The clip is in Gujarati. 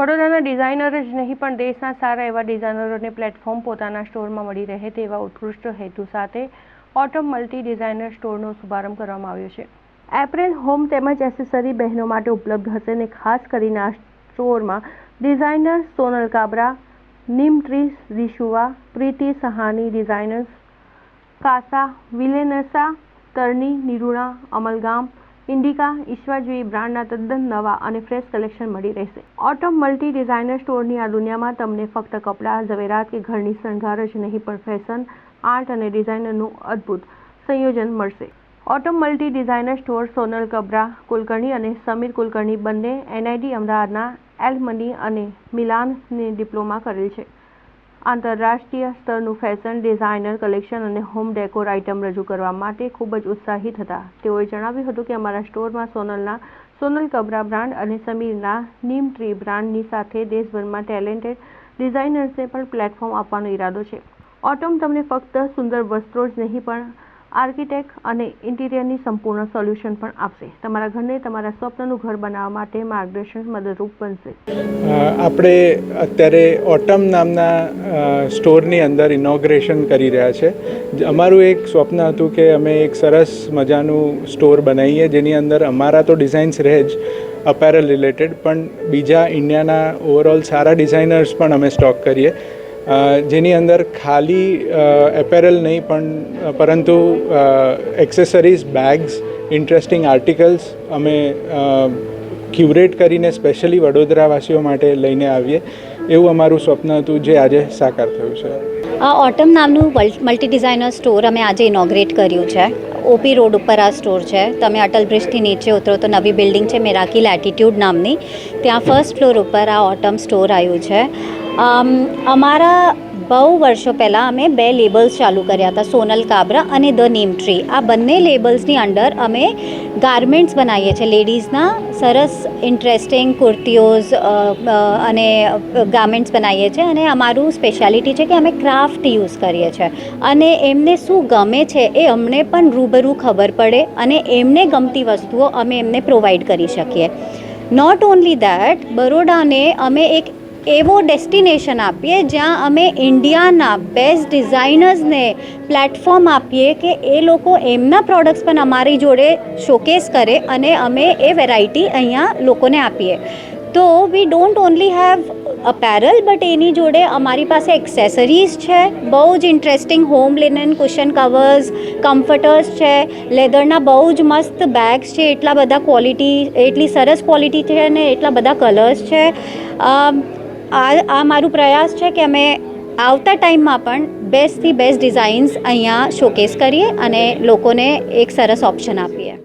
વડોદરાના ડિઝાઇનર જ નહીં, પણ દેશના સારા એવા ડિઝાઇનરોને પ્લેટફોર્મ પોતાના સ્ટોરમાં મળી રહે તેવા ઉત્કૃષ્ટ હેતુ સાથે ઓટમ મલ્ટી ડિઝાઇનર સ્ટોરનો શુભારંભ કરવામાં આવ્યો છે. એપ્રિલ હોમ તેમજ એસેસરી બહેનો માટે ઉપલબ્ધ હશે અને ખાસ કરીને આ સ્ટોરમાં designer Sonal Kabra, Neem tree Rishuva, Preeti Sahani designers, Casa, વિલેનસા, તરણી, Niruna, અમલગામ Indica Ishwar જેવી બ્રાન્ડના તદ્દન નવા અને ફ્રેશ કલેક્શન મળી રહેશે. ઓટમ મલ્ટી ડિઝાઇનર સ્ટોરની આ દુનિયામાં તમને ફક્ત કપડાં, ઝવેરાત કે ઘરની શણગાર જ નહીં, પણ ફેશન, આર્ટ અને ડિઝાઇનરનું અદ્ભુત સંયોજન મળશે. Autumn multi designer store Sonal Kabra, Kulkarni અને સમીર કુલકર્ણી બંને એનઆઈડી અમદાવાદના એલમની અને મિલાનને ડિપ્લોમા કરેલ છે. આંતરરાષ્ટ્રીય સ્તરનું ફેશન ડિઝાઇનર, કલેક્શન અને હોમ ડેકોર આઇટમ રજૂ કરવા માટે ખૂબ જ ઉત્સાહિત હતા તેઓએ જણાવ્યું હતું કે અમારા સ્ટોરમાં સોનલના, સોનલ કબરા બ્રાન્ડ અને સમીરના નીમ ટ્રી બ્રાન્ડની સાથે દેશભરમાં ટેલેન્ટેડ ડિઝાઇનર્સને પણ પ્લેટફોર્મ આપવાનો ઇરાદો છે. ઓટમ તમને ફક્ત સુંદર વસ્ત્રો જ નહીં, પણ આર્કિટેક્ટ અને ઇન્ટિરિયરની સંપૂર્ણ સોલ્યુશન પણ આપશે. તમારા ઘરને તમારા સ્વપ્નનું ઘર બનાવવા માટે માર્ગદર્શન મદદરૂપ બનશે. આપણે અત્યારે ઓટમ નામના સ્ટોરની અંદર ઇનોગ્રેશન કરી રહ્યા છે. અમારું એક સ્વપ્ન હતું કે અમે એક સરસ મજાનું સ્ટોર બનાવીએ, જેની અંદર અમારા તો ડિઝાઇન્સ રહે જ, અપેરલ રિલેટેડ, પણ બીજા ઇન્ડિયાના ઓવરઓલ સારા ડિઝાઇનર્સ પણ અમે સ્ટોક કરીએ. જેની અંદર ખાલી એપેરલ નહીં, પણ પરંતુ એક્સેસરીઝ બેગ્સ ઇન્ટરેસ્ટિંગ આર્ટિકલ્સ અમે ક્યુરેટ કરીને સ્પેશિયલી વડોદરાવાસીઓ માટે લઈને આવીએ. એવું અમારું સ્વપ્ન હતું, જે આજે સાકાર થયું છે. આ ઓટમ નામનું મલ્ટી ડિઝાઇનર સ્ટોર અમે આજે ઇનોગ્રેટ કર્યું છે. ઓપી રોડ ઉપર આ સ્ટોર છે. તમે અટલ બ્રિજથી નીચે ઉતરો તો નવી બિલ્ડિંગ છે મેરાકી લેટિટ્યૂડ નામની. ત્યાં ફર્સ્ટ ફ્લોર ઉપર આ ઓટમ સ્ટોર આવ્યું છે. અમારા બહુ વર્ષો પહેલાં અમે બે લેબલ્સ ચાલુ કર્યા હતા, સોનલ કાબરા અને ધ નીમ ટ્રી આ બંને લેબલ્સની અંડર અમે ગાર્મેન્ટ્સ બનાવીએ છીએ. લેડીઝના સરસ ઇન્ટરેસ્ટિંગ કુર્તીઓઝ અને ગાર્મેન્ટ્સ બનાવીએ છીએ અને અમારું સ્પેશિયાલિટી છે કે અમે ક્રાફ્ટ યુઝ કરીએ છીએ. અને એમને શું ગમે છે એ અમને પણ રૂબરૂ ખબર પડે અને એમને ગમતી વસ્તુઓ અમે એમને પ્રોવાઈડ કરી શકીએ. નોટ ઓન્લી દેટ બરોડાને અમે એક એવો ડેસ્ટિનેશન આપીએ જ્યાં અમે ઇન્ડિયાના બેસ્ટ ડિઝાઇનર્સને પ્લેટફોર્મ આપીએ કે એ લોકો એમના પ્રોડક્ટ્સ પણ અમારી જોડે શોકેસ કરે અને અમે એ વેરાયટી અહીંયા લોકોને આપીએ. તો we don't only have apparel but એની જોડે અમારી પાસે એક્સેસરીઝ છે, બહુ જ interesting home linen cushion covers comforters છે લેધરના બહુ જ મસ્ત બેગ્સ છે, એટલા બધા ક્વોલિટી એટલી સરસ ક્વોલિટી છે અને એટલા બધા કલર્સ છે. આ આ મારું પ્રયાસ છે કે અમે આવતા ટાઈમમાં પણ બેસ્ટથી બેસ્ટ ડિઝાઇન્સ અહીંયા શોકેસ કરીએ અને લોકોને એક સરસ ઓપ્શન આપીએ.